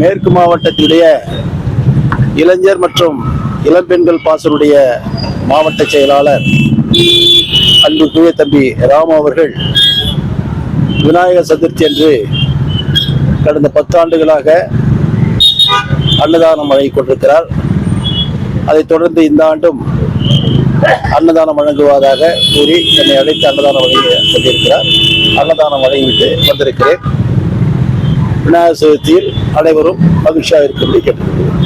மேற்கு மாவட்டத்தினுடைய இளைஞர் மற்றும் இளம்பெண்கள் பாசனுடைய மாவட்ட செயலாளர் அன்புக்குரிய தம்பி ராம் அவர்கள் விநாயகர் சதுர்த்தி அன்று கடந்த பத்தாண்டுகளாக அன்னதானம் வழங்கிக் கொண்டிருக்கிறார். அதைத் தொடர்ந்து இந்த ஆண்டும் அன்னதானம் வழங்குவதாக கூறி என்னை அழைத்து அன்னதானம் வழங்கி கொண்டிருக்கிறார். அன்னதானம் வழங்கிவிட்டு வந்திருக்கிறேன். விநாயகர் சதுர்த்தியில் அனைவரும் மகிழ்ச்சியாக இருக்கும்படி கேட்டுக்கொள்கிறேன்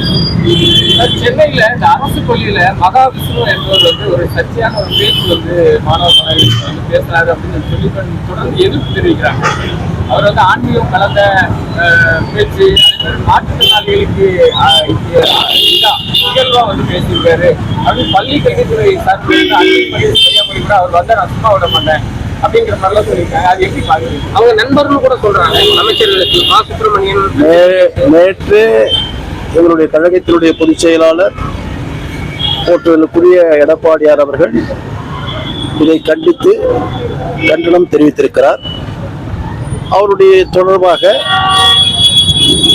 சென்னையில இந்த அரசு பள்ளியில மகா விஷ்ணு என்பவர் வந்து ஒரு சர்ச்சையான ஒரு பேச்சு வந்து மாணவ மாணவிகள் வந்து பேசுறாரு அப்படின்னு சொல்லி தொடர்ந்து எதிர்ப்பு தெரிவிக்கிறாங்க. அவர் வந்து ஆன்மீகம் கலந்த அஹ், பேச்சு மாற்றுத்திறனாளிகளுக்கு அஹ், நிகழ்வா வந்து பேசியிருக்காரு. அப்படின்னு பள்ளி கல்வித்துறை சார்பில் இருந்து அன்னைக்கு செய்யாமல் கூட அவர் வந்து நான் சும்மா விட மாட்டேன். அப்படிங்கிற மாதிரிலாம் சொல்லியிருக்காங்க. அது எப்படி பாக்குறீங்க அவங்க நண்பர்கள் கூட சொல்றாங்க. அமைச்சர் மா சுப்பிரமணியன். நேற்று எங்களுடைய கழகத்தினுடைய பொதுச் செயலாளர் போற்றுதலுக்குரிய எடப்பாடியார் அவர்கள் இதை கண்டித்து கண்டனம் தெரிவித்திருக்கிறார். அவருடைய தொடர்பாக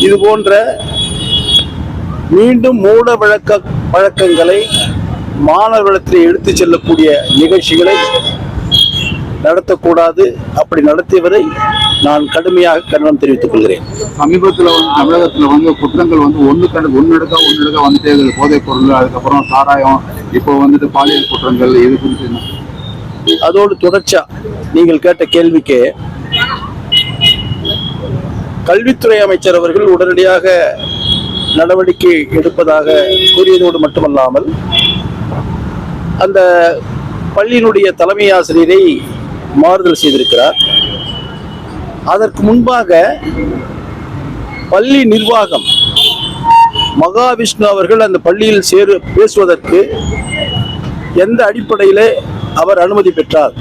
இது போன்ற மீண்டும் மூட வழக்க வழக்கங்களை மாணவர்களிடத்தில் எடுத்துச் செல்லக்கூடிய நிகழ்ச்சிகளை நடத்தக்கூடாது. அப்படி நடத்தியவரை நான் கடுமையாக கண்டனம் தெரிவித்துக் கொள்கிறேன். சமீபத்துல வந்து தமிழகத்துல வந்து குற்றங்கள் வந்து ஒண்ணு கண்டு ஒன்னு எடுக்க ஒன்னு எடுக்க வந்துட்டே இருக்குது. போதைப் பொருள் அதுக்கப்புறம் சாராயம் இப்போ வந்துட்டு பாலியல் குற்றங்கள் இது குறித்து? அதோடு தொடர்ச்சியா நீங்கள் கேட்ட கேள்விக்கு கல்வித்துறை அமைச்சர் அவர்கள் உடனடியாக நடவடிக்கை எடுப்பதாக கூறியதோடு மட்டுமல்லாமல் அந்த பள்ளியினுடைய தலைமை ஆசிரியரை மாறுதல் செய்திருக்கிறார். அதற்கு முன்பாக பள்ளி நிர்வாகம் மகாவிஷ்ணு அவர்கள் அந்த பள்ளியில் சேரு பேசுவதற்கு எந்த அடிப்படையில் அவர் அனுமதி பெற்றார்?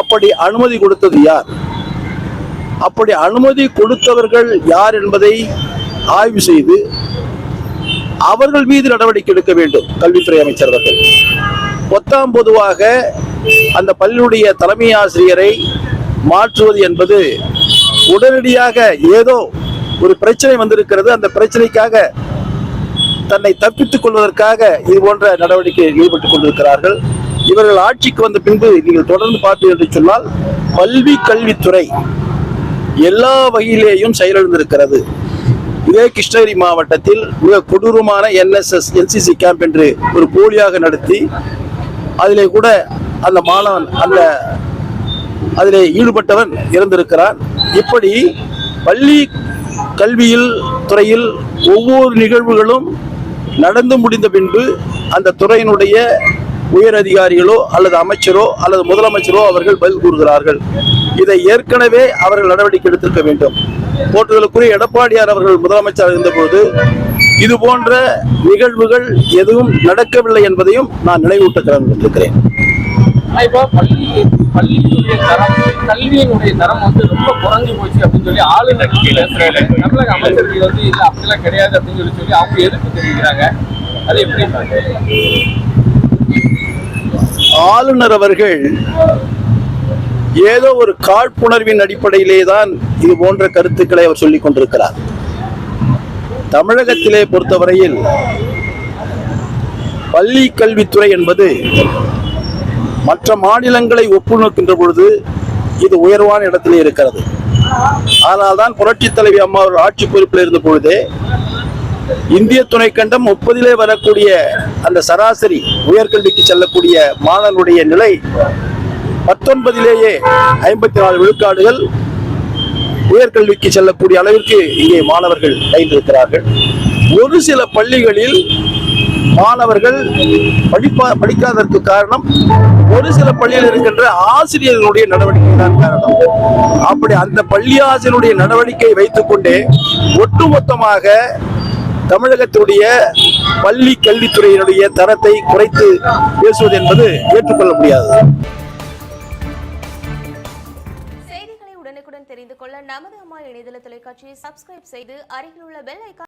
அப்படி அனுமதி கொடுத்தது யார்? அப்படி அனுமதி கொடுத்தவர்கள் யார் என்பதை ஆய்வு செய்து அவர்கள் மீது நடவடிக்கை எடுக்க வேண்டும் கல்வித்துறை அமைச்சர் அவர்கள். பொத்தாம் பொதுவாக அந்த பள்ளியுடைய தலைமை ஆசிரியரை மாற்றுவது என்பது உடனடியாக ஏதோ ஒரு பிரச்சனை வந்திருக்கிறது. அந்த பிரச்சனைக்காக தன்னை தப்பித்துக் கொள்வதற்காக இது போன்ற நடவடிக்கையில் ஈடுபட்டுக் கொண்டிருக்கிறார்கள். இவர்கள் ஆட்சிக்கு வந்த பின்பு நீங்கள் தொடர்ந்து பார்த்தீர்கள் என்று சொன்னால் பல்வி கல்வித்துறை எல்லா வகையிலேயும் செயலிழந்திருக்கிறது. இதே கிருஷ்ணகிரி மாவட்டத்தில் மிக கொடூரமான என்எஸ்எஸ் என்சிசி கேம்ப் என்று ஒரு போலியாக நடத்தி அதிலே கூட அந்த மாணவன் அந்த அதில் ஈடுபட்டவன் இறந்திருக்கிறான். இப்படி பள்ளி கல்வியில் துறையில் ஒவ்வொரு நிகழ்வுகளும் நடந்து முடிந்த பின்பு அந்த துறையினுடைய உயர் அதிகாரிகளோ அல்லது அமைச்சரோ அல்லது முதலமைச்சரோ அவர்கள் பதில் கூறுகிறார்கள். இதை ஏற்கனவே அவர்கள் நடவடிக்கை எடுத்திருக்க வேண்டும். போற்றுதலுக்குரிய எடப்பாடியார் அவர்கள் முதலமைச்சர் இருந்தபோது இது போன்ற நிகழ்வுகள் எதுவும் நடக்கவில்லை என்பதையும் நான் நினைவூட்ட இருக்கிறேன் ஆனா இப்போ பள்ளி பள்ளியினுடைய தரம் கல்வியினுடைய தரம் வந்து ரொம்ப குறைஞ்சு போச்சு அப்படின்னு சொல்லி ஆளுநர் தமிழக அமைச்சர்கள் வந்து இல்ல அப்படிலாம் கிடையாது அப்படின்னு சொல்லி சொல்லி அவங்க எதிர்ப்பு தெரிவிக்கிறாங்க. அது எப்படி? ஆளுநர் அவர்கள் ஏதோ ஒரு காழ்ப்புணர்வின் அடிப்படையிலே தான் இது போன்ற கருத்துக்களை அவர் சொல்லிக் கொண்டிருக்கிறார். தமிழகத்திலே பொறுத்தவரையில் பள்ளி கல்வித்துறை என்பது மற்ற மாநிலங்களை ஒப்புநோக்கின்ற பொழுது இது உயர்வான இடத்திலே இருக்கிறது. அதனால்தான் புரட்சி தலைவி அம்மா அவர்கள் ஆட்சி பொறுப்பில் இருந்த பொழுதே இந்திய துணைக்கண்டம் முப்பதிலே வரக்கூடிய அந்த சராசரி உயர்கல்விக்கு செல்லக்கூடிய மாணவனுடைய நிலை பத்தொன்பதிலேயே ஐம்பத்தி நாலு விழுக்காடுகள் உயர்கல்விக்கு செல்லக்கூடிய அளவிற்கு இங்கே மாணவர்கள் பயின்றிருக்கிறார்கள் ஒரு சில பள்ளிகளில் மாணவர்கள் படிப்பா படிக்காததற்கு காரணம் ஒரு சில பள்ளியில் இருக்கின்ற ஆசிரியர்களுடைய நடவடிக்கை தான் காரணம். அப்படி அந்த பள்ளி ஆசிரியருடைய நடவடிக்கை வைத்துக்கொண்டே ஒட்டுமொத்தமாக தமிழகத்துடைய பள்ளி கல்வித்துறையினுடைய தரத்தை குறைத்து பேசுவது என்பது ஏற்றுக்கொள்ள முடியாது. செய்திகளை உடனுக்குடன் தெரிந்து கொள்ள நமது அம்மா இணையதள தொலைக்காட்சியை சப்ஸ்கிரைப் செய்து அருகில் உள்ள பெல் ஐக்கான்